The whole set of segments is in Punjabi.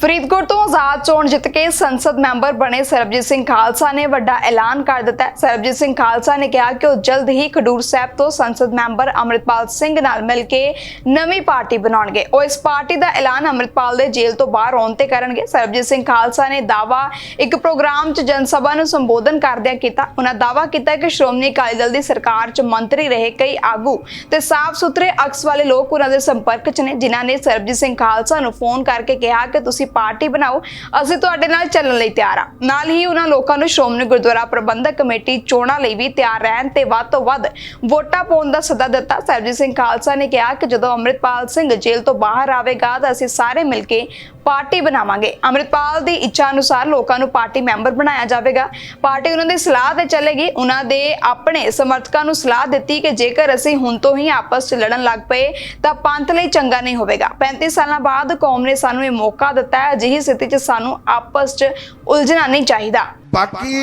ਫਰੀਦਕੋਟ ਤੋਂ ਆਜ਼ਾਦ ਚੋਣ ਜਿੱਤ ਕੇ ਸੰਸਦ ਮੈਂਬਰ ਬਣੇ ਸਰਬਜੀਤ ਸਿੰਘ ਖਾਲਸਾ ਨੇ ਵੱਡਾ ਐਲਾਨ ਕਰ ਦਿੱਤਾ ਹੈ। ਸਰਬਜੀਤ ਸਿੰਘ ਖਾਲਸਾ ਨੇ ਕਿਹਾ ਕਿ ਉਹ ਜਲਦ ਹੀ ਖਡੂਰ ਸਾਹਿਬ ਤੋਂ ਸੰਸਦ ਮੈਂਬਰ ਅਮਰਿਤਪਾਲ ਸਿੰਘ ਨਾਲ ਮਿਲ ਕੇ ਨਵੀਂ ਪਾਰਟੀ ਬਣਾਉਣਗੇ। ਉਹ ਇਸ ਪਾਰਟੀ ਦਾ ਐਲਾਨ ਅਮਰਿਤਪਾਲ ਦੇ ਜੇਲ੍ਹ ਤੋਂ ਬਾਹਰ ਆਉਣ ਤੇ ਕਰਨਗੇ। ਸਰਬਜੀਤ ਸਿੰਘ ਖਾਲਸਾ ਨੇ ਦਾਵਾ ਇੱਕ ਪ੍ਰੋਗਰਾਮ 'ਚ ਜਨ ਸਭਾ ਨੂੰ ਸੰਬੋਧਨ ਕਰਦਿਆਂ ਕੀਤਾ। ਉਹਨਾਂ ਦਾਵਾ ਕੀਤਾ ਕਿ ਸ਼੍ਰੋਮਣੀ ਅਕਾਲੀ ਦਲ ਦੀ ਸਰਕਾਰ 'ਚ ਮੰਤਰੀ ਰਹੇ ਕਈ ਆਗੂ ਤੇ ਸਾਫ਼ ਸੁਥਰੇ ਅਕਸ ਵਾਲੇ ਲੋਕ ਉਹਨਾਂ ਦੇ ਸੰਪਰਕ 'ਚ ਨੇ, ਜਿਨ੍ਹਾਂ ਨੇ ਸਰਬਜੀਤ ਸਿੰਘ ਖਾਲਸਾ ਨੂੰ ਫੋਨ ਕਰਕੇ ਕਿਹਾ ਕਿ ਤੁਸੀਂ ਪਾਰਟੀ ਬਣਾਓ, ਅਸੀਂ ਤੁਹਾਡੇ ਨਾਲ ਚੱਲਣ ਲਈ ਤਿਆਰ ਆ। ਨਾਲ ਹੀ ਉਹਨਾਂ ਲੋਕਾਂ ਨੂੰ ਸ਼੍ਰੋਮਣੀ ਗੁਰਦੁਆਰਾ ਪ੍ਰਬੰਧਕ ਕਮੇਟੀ ਚੋਣਾਂ ਲਈ ਵੀ ਤਿਆਰ ਰਹਿਣ ਤੇ ਵੱਧ ਤੋਂ ਵੱਧ ਵੋਟਾਂ ਪਾਉਣ ਦਾ ਸੱਦਾ ਦਿੱਤਾ। ਸਰਬਜੀਤ ਸਿੰਘ ਖਾਲਸਾ ਨੇ ਕਿਹਾ ਕਿ ਜਦੋਂ ਅੰਮ੍ਰਿਤਪਾਲ ਸਿੰਘ ਜੇਲ੍ਹ ਤੋਂ ਬਾਹਰ ਆਵੇਗਾ ਤਾਂ ਅਸੀਂ ਸਾਰੇ ਮਿਲ ਕੇ ਪਾਰਟੀ ਬਣਾਵਾਂਗੇ। ਅੰਮ੍ਰਿਤਪਾਲ ਦੀ ਇੱਛਾ ਅਨੁਸਾਰ ਲੋਕਾਂ ਨੂੰ ਪਾਰਟੀ ਮੈਂਬਰ ਬਣਾਇਆ ਜਾਵੇਗਾ। ਪਾਰਟੀ ਉਹਨਾਂ ਦੀ ਸਲਾਹ ਤੇ ਚੱਲੇਗੀ। ਉਹਨਾਂ ਦੇ ਆਪਣੇ ਸਮਰਥਕਾਂ ਨੂੰ ਸਲਾਹ ਦਿੱਤੀ ਕਿ ਜੇਕਰ ਅਸੀਂ ਹੁਣ ਤੋਂ ਹੀ ਆਪਸ 'ਚ ਲੜਨ ਲੱਗ ਪਏ, ਤਾਂ ਪੰਥ ਲਈ ਚੰਗਾ ਨਹੀਂ ਹੋਵੇਗਾ। 35 ਸਾਲਾਂ ਬਾਅਦ ਕੌਮ ਨੇ ਸਾਨੂੰ ਇਹ ਮੌਕਾ ਦਿੱਤਾ ਹੈ। ਅਜਿਹੀ ਸਥਿਤੀ 'ਚ ਸਾਨੂੰ ਆਪਸ 'ਚ ਉਲਝਣਾ ਨਹੀਂ ਚਾਹੀਦਾ। ਬਾਕੀ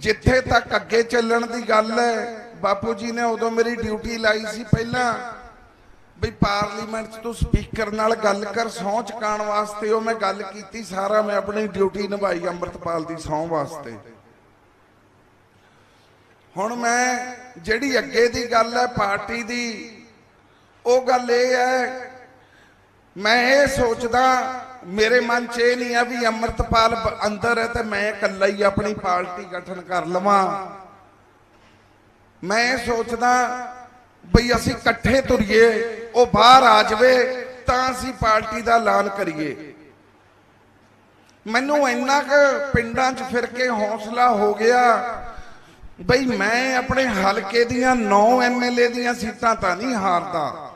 ਜਿੱਥੇ ਤੱਕ ਅੱਗੇ ਚੱਲਣ ਦੀ ਗੱਲ ਹੈ, ਬਾਪੂ ਜੀ ਨੇ ਉਦੋਂ ਮੇਰੀ ਡਿਊਟੀ ਲਾਈ ਸੀ ਪਹਿਲਾਂ। ਵੀ ਪਾਰਲੀਮੈਂਟ 'ਚ ਤੂੰ ਸਪੀਕਰ ਨਾਲ ਗੱਲ ਕਰ, ਸਹੁੰ ਚੁਕਾਉਣ ਵਾਸਤੇ ਉਹ ਮੈਂ ਗੱਲ ਕੀਤੀ ਸਾਰਾ, ਮੈਂ ਆਪਣੀ ਡਿਊਟੀ ਨਿਭਾਈ ਅੰਮ੍ਰਿਤਪਾਲ ਦੀ ਸਹੁੰ ਵਾਸਤੇ। ਹੁਣ ਮੈਂ ਜਿਹੜੀ ਅੱਗੇ ਦੀ ਗੱਲ ਹੈ, ਪਾਰਟੀ ਦੀ, ਉਹ ਗੱਲ ਇਹ ਹੈ, ਮੈਂ ਇਹ ਸੋਚਦਾ, ਮੇਰੇ ਮਨ 'ਚ ਇਹ ਨਹੀਂ ਆ ਵੀ ਅੰਮ੍ਰਿਤਪਾਲ ਅੰਦਰ ਹੈ ਤੇ ਮੈਂ ਇਕੱਲਾ ਹੀ ਆਪਣੀ ਪਾਰਟੀ ਗਠਨ ਕਰ ਲਵਾਂ। ਮੈਂ ਇਹ ਸੋਚਦਾ ਬਈ ਅਸੀਂ ਇਕੱਠੇ ਤੁਰੀਏ, ਉਹ ਬਾਹਰ ਆ ਜਾਵੇ, ਤਾਂ ਅਸੀਂ ਪਾਰਟੀ ਦਾ ਐਲਾਨ ਕਰੀਏ। ਮੈਨੂੰ ਇੰਨਾ ਕੁ ਪਿੰਡਾਂ 'ਚ ਫਿਰ ਕੇ ਹੌਸਲਾ ਹੋ ਗਿਆ। ਬਈ ਮੈਂ ਆਪਣੇ ਹਲਕੇ ਦੀਆਂ 9 ਐਮਐਲਏ ਦੀਆਂ ਸੀਟਾਂ ਤਾਂ ਨਹੀਂ ਹਾਰਦਾ।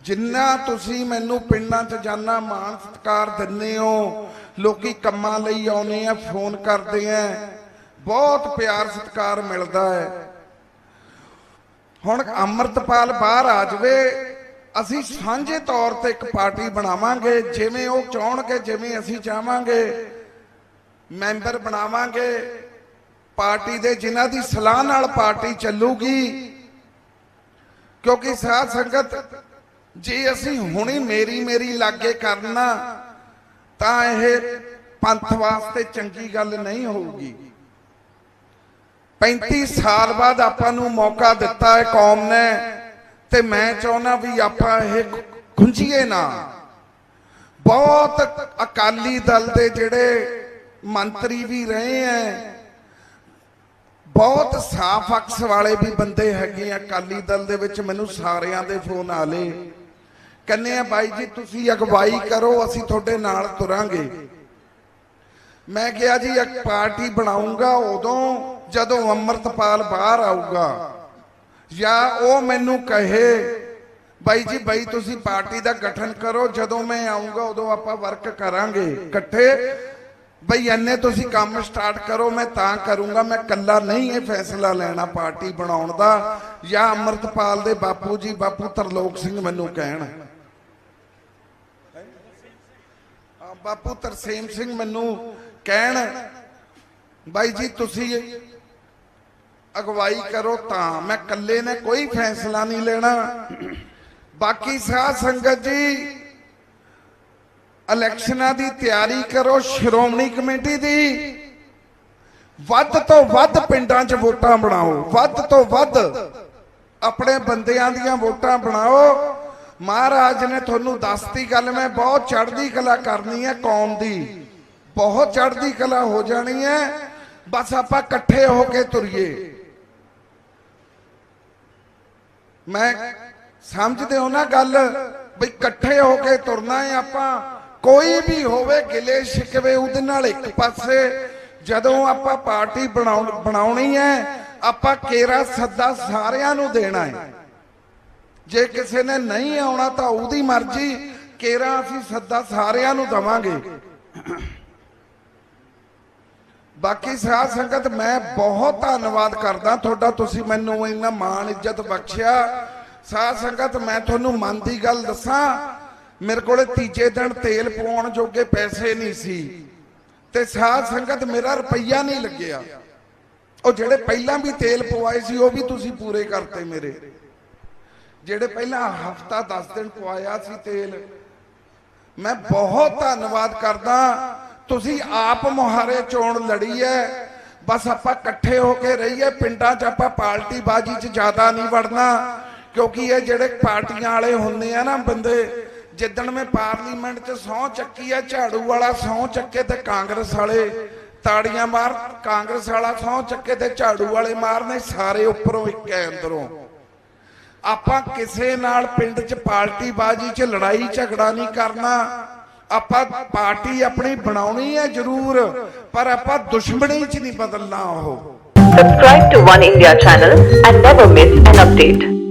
ਜਿੰਨਾ ਤੁਸੀਂ ਮੈਨੂੰ ਪਿੰਡਾਂ 'ਚ ਜਾਣਾ ਮਾਣ ਸਤਿਕਾਰ ਦਿੰਦੇ ਹੋ, ਲੋਕੀ ਕੰਮਾਂ ਲਈ ਆਉਨੇ ਆ, ਫੋਨ ਕਰਦੇ ਆ, ਬਹੁਤ ਪਿਆਰ ਸਤਿਕਾਰ ਮਿਲਦਾ ਹੈ। ਹੁਣ ਅੰਮ੍ਰਿਤਪਾਲ ਬਾਹਰ ਆ ਜਾਵੇ, ਅਸੀਂ ਸਾਂਝੇ ਤੌਰ ਤੇ ਇੱਕ ਪਾਰਟੀ ਬਣਾਵਾਂਗੇ, ਜਿਵੇਂ ਉਹ ਚਾਹਣਗੇ, ਜਿਵੇਂ ਅਸੀਂ ਚਾਹਾਂਗੇ, ਮੈਂਬਰ ਬਣਾਵਾਂਗੇ, ਪਾਰਟੀ ਦੇ ਜਿਨ੍ਹਾਂ ਦੀ ਸਲਾਹ ਨਾਲ ਪਾਰਟੀ ਚੱਲੂਗੀ। ਕਿਉਂਕਿ ਸਾਧ ਸੰਗਤ, ਜੇ ਅਸੀਂ ਹੁਣੇ ਮੇਰੀ ਮੇਰੀ ਲਾਗੇ ਕਰਨਾ, ਤਾਂ ਇਹ ਪੰਥ ਵਾਸਤੇ ਚੰਗੀ ਗੱਲ ਨਹੀਂ ਹੋਊਗੀ। 35 ਸਾਲ ਬਾਅਦ ਆਪਾਂ ਨੂੰ ਮੌਕਾ ਦਿੱਤਾ ਹੈ ਕੌਮ ਨੇ। ਤੇ ਮੈਂ ਚਾਹੁੰਦਾ ਵੀ ਆਪਾਂ ਇਹ ਗੁੰਝੀਏ ਨਾ। ਬਹੁਤ ਅਕਾਲੀ ਦਲ ਦੇ ਜਿਹੜੇ ਮੰਤਰੀ ਵੀ ਰਹੇ ਐ, ਬਹੁਤ ਸਾਫ਼ ਅਕਸ ਵਾਲੇ ਵੀ ਬੰਦੇ ਹੈਗੇ ਆ ਅਕਾਲੀ ਦਲ ਦੇ ਵਿੱਚ, ਮੈਨੂੰ ਸਾਰਿਆਂ ਦੇ ਫੋਨ ਆਲੇ ਕਹਿੰਦੇ ਆ, ਬਾਈ ਜੀ, ਤੁਸੀਂ ਅਗਵਾਈ ਕਰੋ, ਅਸੀਂ ਤੁਹਾਡੇ ਨਾਲ ਤੁਰਾਂਗੇ। ਮੈਂ ਕਿਹਾ ਜੀ, ਇੱਕ ਪਾਰਟੀ ਬਣਾਉਂਗਾ ਉਦੋਂ ਜਦੋਂ ਅੰਮ੍ਰਿਤਪਾਲ ਬਾਹਰ ਆਊਗਾ, ਜਾਂ ਉਹ ਮੈਨੂੰ ਕਹੇ, ਬਾਈ ਜੀ, ਬਾਈ, ਤੁਸੀਂ ਪਾਰਟੀ ਦਾ ਗਠਨ ਕਰੋ, ਜਦੋਂ ਮੈਂ ਆਉਂਗਾ ਉਦੋਂ ਆਪਾਂ ਵਰਕ ਕਰਾਂਗੇ ਇਕੱਠੇ। ਬਈ, ਐਨੇ ਤੁਸੀਂ ਕੰਮ ਸਟਾਰਟ ਕਰੋ, ਮੈਂ ਤਾਂ ਕਰੂੰਗਾ, ਮੈਂ ਕੱਲਾ ਨਹੀਂ ਇਹ ਫੈਸਲਾ ਲੈਣਾ ਪਾਰਟੀ ਬਣਾਉਣ ਦਾ, ਜਾਂ ਅੰਮ੍ਰਿਤਪਾਲ ਦੇ ਬਾਪੂ ਜੀ, ਬਾਪੂ ਤਰਲੋਕ ਸਿੰਘ ਮੈਨੂੰ ਕਹਿਣ। ਬਾਪੂ ਤਰਸੇਮ ਸਿੰਘ ਮੈਨੂੰ ਕਹਿਣ, ਬਾਈ ਜੀ, ਤੁਸੀਂ ਅਗਵਾਈ ਕਰੋ ਤਾਂ। ਮੈਂ ਇਕੱਲੇ ਨੇ ਕੋਈ ਫੈਸਲਾ ਨਹੀਂ ਲੈਣਾ। ਬਾਕੀ ਸਾਧ ਸੰਗਤ ਜੀ, ਇਲੈਕਸ਼ਨਾਂ ਦੀ ਤਿਆਰੀ ਕਰੋ, ਸ਼੍ਰੋਮਣੀ ਕਮੇਟੀ ਦੀ। ਵੱਧ ਤੋਂ ਵੱਧ ਪਿੰਡਾਂ 'ਚ ਵੋਟਾਂ ਬਣਾਓ। ਵੱਧ ਤੋਂ ਵੱਧ ਆਪਣੇ ਬੰਦਿਆਂ ਦੀਆਂ ਵੋਟਾਂ ਬਣਾਓ। ਮਹਾਰਾਜ ਨੇ ਤੁਹਾਨੂੰ ਦੱਸਤੀ ਗੱਲ, ਮੈਂ ਬਹੁਤ ਚੜ੍ਹਦੀ ਕਲਾ ਕਰਨੀ ਹੈ ਕੌਮ ਦੀ। ਬਹੁਤ ਚੜ੍ਹਦੀ ਕਲਾ ਹੋ ਜਾਣੀ ਹੈ। ਬਸ ਆਪਾਂ ਇਕੱਠੇ ਹੋ ਕੇ ਤੁਰੀਏ। ਮੈਂ ਸਮਝਦੇ ਹੋ ਨਾ ਗੱਲ ਵੀ ਇਕੱਠੇ ਹੋ ਕੇ ਤੁਰਨਾ ਹੈ ਆਪਾਂ। ਕੋਈ ਵੀ ਹੋਵੇ ਗਿਲੇ ਸ਼ਿਕਵੇ ਉਹਦੇ ਨਾਲ ਇੱਕ ਪਾਸੇ। ਜਦੋਂ ਆਪਾਂ ਪਾਰਟੀ ਬਣਾਉਣ ਬਣਾਉਣੀ ਹੈ, ਆਪਾਂ ਕੇਰਾ ਸੱਦਾ ਸਾਰਿਆਂ ਨੂੰ ਦੇਣਾ ਹੈ। ਜੇ ਕਿਸੇ ਨੇ ਨਹੀਂ ਆਉਣਾ ਤਾਂ ਉਹਦੀ ਮਰਜ਼ੀ ਕੇਰਾ ਅਸੀਂ ਸੱਦਾ ਸਾਰਿਆਂ ਨੂੰ ਦਵਾਂਗੇ। ਬਾਕੀ ਸਾਧ ਸੰਗਤ, ਮੈਂ ਬਹੁਤ ਧੰਨਵਾਦ ਕਰਦਾ ਤੁਹਾਡਾ, ਤੁਸੀਂ ਮੈਨੂੰ ਇੰਨਾ ਮਾਣ, ਇੱਜ਼ਤ ਬਖਸ਼ਿਆ। ਸਾਧ ਸੰਗਤ, ਮੈਂ ਤੁਹਾਨੂੰ ਮਨ ਦੀ ਗੱਲ ਦੱਸਾਂ, ਮੇਰੇ ਕੋਲੇ ਤੀਜੇ ਦਿਨ ਤੇਲ ਪਵਾਉਣ ਜੋਗੇ ਪੈਸੇ ਨਹੀਂ ਸੀ। ਤੇ ਸਾਧ ਸੰਗਤ, ਮੇਰਾ ਰੁਪਈਆ ਨਹੀਂ ਲੱਗਿਆ। ਉਹ ਜਿਹੜੇ ਪਹਿਲਾਂ ਵੀ ਤੇਲ ਪਵਾਏ ਸੀ, ਉਹ ਵੀ ਤੁਸੀਂ ਪੂਰੇ ਕਰਤੇ ਮੇਰੇ। ਜਿਹੜੇ ਪਹਿਲਾਂ ਹਫਤਾ 10 ਦਿਨ ਪਵਾਇਆ ਸੀ ਤੇਲ, ਮੈਂ ਬਹੁਤ ਧੰਨਵਾਦ ਕਰਦਾ। ਤੁਸੀਂ ਆਪ ਮੁਹਾਰੇ ਚੋਣ ਲੜੀ ਹੈ ਬਸ ਆਪਾਂ ਇਕੱਠੇ ਹੋ ਕੇ ਰਹੀਏ, ਪਿੰਡਾਂ 'ਚ ਆਪਾਂ ਪਾਰਟੀ ਬਾਜੀ 'ਚ ਜ਼ਿਆਦਾ ਨਹੀਂ ਵੜਨਾ, ਕਿਉਂਕਿ ਇਹ ਜਿਹੜੇ ਪਾਰਟੀਆਂ ਵਾਲੇ ਹੁੰਦੇ ਆ ਨਾ ਬੰਦੇ, ਜਿੱਦਣ ਮੈਂ ਪਾਰਲੀਮੈਂਟ 'ਚ ਸਹੁੰ ਚੱਕੀ ਹੈ ਝਾੜੂ ਵਾਲਾ ਸਹੁੰ ਚੱਕੇ ਤੇ ਕਾਂਗਰਸ ਵਾਲੇ ਤਾੜੀਆਂ ਮਾਰ, ਕਾਂਗਰਸ ਵਾਲਾ ਸਹੁੰ ਚੱਕੇ ਤੇ ਝਾੜੂ ਵਾਲੇ ਮਾਰਨੇ ਸਾਰੇ ਉੱਪਰੋਂ ਇੱਕ ਹੈ ਅੰਦਰੋਂ। ਆਪਾਂ ਕਿਸੇ ਨਾਲ ਪਿੰਡ 'ਚ ਪਾਰਟੀ ਬਾਜੀ 'ਚ ਲੜਾਈ ਝਗੜਾ ਨਹੀਂ ਕਰਨਾ ਆਪਾਂ ਪਾਰਟੀ ਆਪਣੀ ਬਣਾਉਣੀ ਹੈ ਜ਼ਰੂਰ ਪਰ ਆਪਾਂ ਦੁਸ਼ਮਣੀ 'ਚ ਨਹੀਂ ਬਦਲਣਾ ਉਹ Subscribe to One India channel and never miss an update.